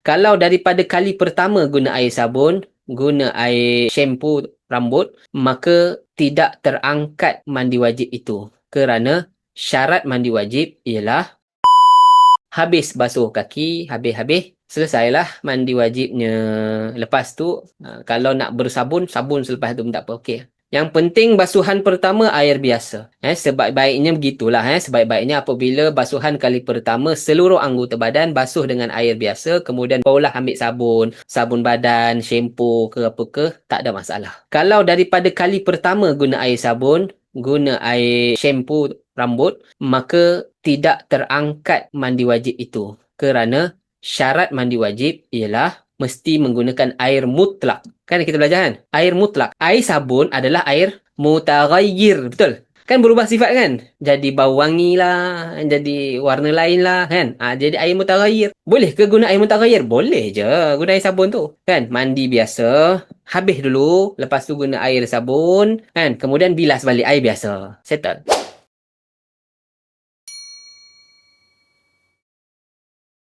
Kalau daripada kali pertama guna air sabun, guna air shampoo rambut, maka tidak terangkat mandi wajib itu. Kerana syarat mandi wajib ialah habis basuh kaki, habis-habis selesailah mandi wajibnya. Lepas tu, uh, kalau nak bersabun, sabun selepas tu pun tak apa. Okey. Yang penting basuhan pertama air biasa. Eh, sebaik-baiknya begitulah. Eh. Sebaik-baiknya apabila basuhan kali pertama seluruh anggota badan basuh dengan air biasa. Kemudian barulah ambil sabun. Sabun badan, shampoo ke apa ke. Tak ada masalah. Kalau daripada kali pertama guna air sabun, guna air shampoo rambut, maka tidak terangkat mandi wajib itu. Kerana syarat mandi wajib ialah mesti menggunakan air mutlak. Kan kita belajar kan? Air mutlak. Air sabun adalah air mutaghayyir. Betul? Kan berubah sifat kan? Jadi bau wangi lah. Jadi warna lain lah. Kan? Ha, jadi air mutaghayyir. Boleh ke guna air mutaghayyir? Boleh je guna air sabun tu. Kan? Mandi biasa. Habis dulu. Lepas tu guna air sabun. Kan? Kemudian bilas balik air biasa. Settle.